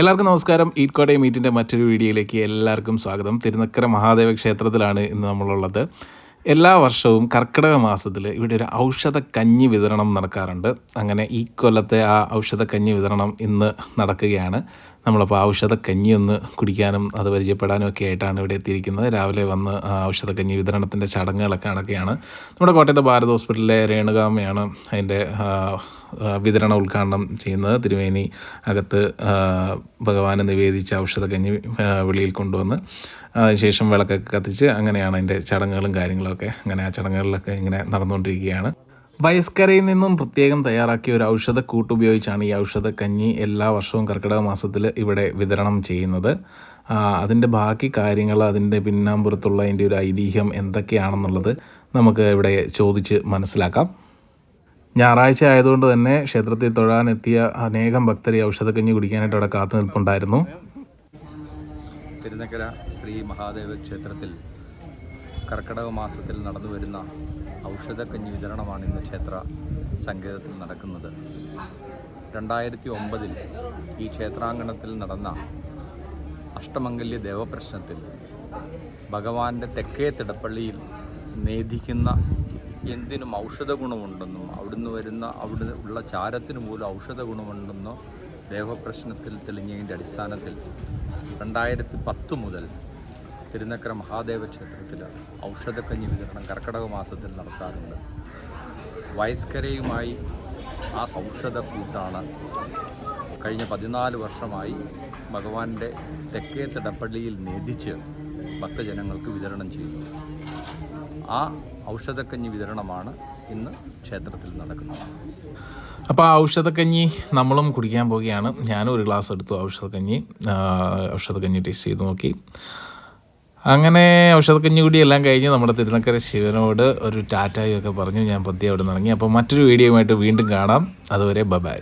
എല്ലാവർക്കും നമസ്കാരം. ഈർക്കോടെ മീറ്റിന്റെ മറ്റൊരു വീഡിയോയിലേക്ക് എല്ലാവർക്കും സ്വാഗതം. തിരുനക്കര മഹാദേവ ക്ഷേത്രത്തിലാണ് ഇന്ന് നമ്മളുള്ളത്. എല്ലാ വർഷവും കർക്കിടക മാസത്തിൽ ഇവിടെ ഒരു ഔഷധ കഞ്ഞി വിതരണം നടക്കാറുണ്ട്. അങ്ങനെ ഈ കൊല്ലത്തെ ആ ഔഷധ കഞ്ഞി വിതരണം ഇന്ന് നടക്കുകയാണ്. നമ്മളപ്പോൾ ഔഷധക്കഞ്ഞി ഔഷധ കഞ്ഞി ഒന്ന് കുടിക്കാനും അത് പരിചയപ്പെടാനും ഒക്കെ ആയിട്ടാണ് ഇവിടെ എത്തിയിരിക്കുന്നത്. രാവിലെ വന്ന് ഔഷധക്കഞ്ഞി ഔഷധ കഞ്ഞി വിതരണത്തിന്റെ ചടങ്ങുകളൊക്കെ നടക്കുകയാണ്. നമ്മുടെ കോട്ടയത്തെ ഭാരത് ഹോസ്പിറ്റലിലെ രേണുകാമയാണ് അതിന്റെ വിതരണ ഉദ്ഘാടനം ചെയ്യുന്നത്. തിരുവേനി അകത്ത് ഭഗവാന് നിവേദിച്ച ഔഷധക്കഞ്ഞി വെളിയിൽ കൊണ്ടുവന്ന് ശേഷം വിളക്കൊക്കെ കത്തിച്ച് അങ്ങനെയാണ് അതിന്റെ ചടങ്ങുകളും കാര്യങ്ങളൊക്കെ. അങ്ങനെ ആ ചടങ്ങുകളിലൊക്കെ ഇങ്ങനെ നടന്നുകൊണ്ടിരിക്കുകയാണ്. വയസ്കരയിൽ നിന്നും പ്രത്യേകം തയ്യാറാക്കിയ ഒരു ഔഷധക്കൂട്ട് ഉപയോഗിച്ചാണ് ഈ ഔഷധ കഞ്ഞി എല്ലാ വർഷവും കർക്കിടക മാസത്തിൽ ഇവിടെ വിതരണം ചെയ്യുന്നത്. അതിന്റെ ബാക്കി കാര്യങ്ങൾ അതിന്റെ പിന്നാമ്പുറത്തുള്ള അതിന്റെ ഒരു ഐതിഹ്യം എന്തൊക്കെയാണെന്നുള്ളത് നമുക്ക് ഇവിടെ ചോദിച്ച് മനസ്സിലാക്കാം. ഞായറാഴ്ച ആയതുകൊണ്ട് തന്നെ ക്ഷേത്രത്തിൽ തൊഴാനെത്തിയ അനേകം ഭക്തർ ഈ ഔഷധക്കഞ്ഞി കുടിക്കാനായിട്ട് അവിടെ കാത്തു നിൽപ്പുണ്ടായിരുന്നു. തിരുനക്കര ശ്രീ മഹാദേവ ക്ഷേത്രത്തിൽ കർക്കിടക മാസത്തിൽ നടന്നു വരുന്ന ഔഷധക്കഞ്ഞി വിതരണമാണ് ഇന്ന് ക്ഷേത്ര സങ്കേതത്തിൽ നടക്കുന്നത്. രണ്ടായിരത്തി ഒമ്പതിൽ ഈ ക്ഷേത്രാങ്കണത്തിൽ നടന്ന അഷ്ടമംഗല്യ ദേവപ്രശ്നത്തിൽ ഭഗവാന്റെ തെക്കേ തിടപ്പള്ളിയിൽ നേദിക്കുന്ന എന്തിനും ഔഷധ ഗുണമുണ്ടെന്നും അവിടുന്ന് വരുന്ന അവിടെ ഉള്ള ചാരത്തിന് പോലും ഔഷധ ഗുണമുണ്ടെന്നോ ദേവപ്രശ്നത്തിൽ തെളിഞ്ഞതിന്റെ അടിസ്ഥാനത്തിൽ രണ്ടായിരത്തി പത്ത് മുതൽ തിരുനക്കര മഹാദേവ ക്ഷേത്രത്തിൽ ഔഷധക്കഞ്ഞി വിതരണം കർക്കിടക മാസത്തിൽ നടത്താറുണ്ട്. വയസ്കരയുമായി ആ ഔഷധ കൂട്ടാണ് കഴിഞ്ഞ പതിനാല് വർഷമായി ഭഗവാന്റെ തെക്കേ തടപ്പള്ളിയിൽ നേദിച്ച് ഭക്തജനങ്ങൾക്ക് വിതരണം ചെയ്യുന്നു ആ ഔഷധക്കഞ്ഞി വിതരണമാണ് ഇന്ന് ക്ഷേത്രത്തിൽ നടക്കുന്നത്. അപ്പോൾ ആ ഔഷധക്കഞ്ഞി നമ്മളും കുടിക്കാൻ പോവുകയാണ്. ഞാനും ഒരു ഗ്ലാസ് എടുത്തു ഔഷധക്കഞ്ഞി ഔഷധക്കഞ്ഞി ടേസ്റ്റ് ചെയ്ത് നോക്കി. അങ്ങനെ ഔഷധക്കഞ്ഞി കൂടി എല്ലാം കഴിഞ്ഞ് നമ്മുടെ തിരുനക്കര ശിവനോട് ഒരു ടാറ്റായും ഒക്കെ പറഞ്ഞു ഞാൻ പതിയെ അവിടെ നിന്ന് ഇറങ്ങി. അപ്പോൾ മറ്റൊരു വീഡിയോയുമായിട്ട് വീണ്ടും കാണാം. അതുവരെ ബൈ.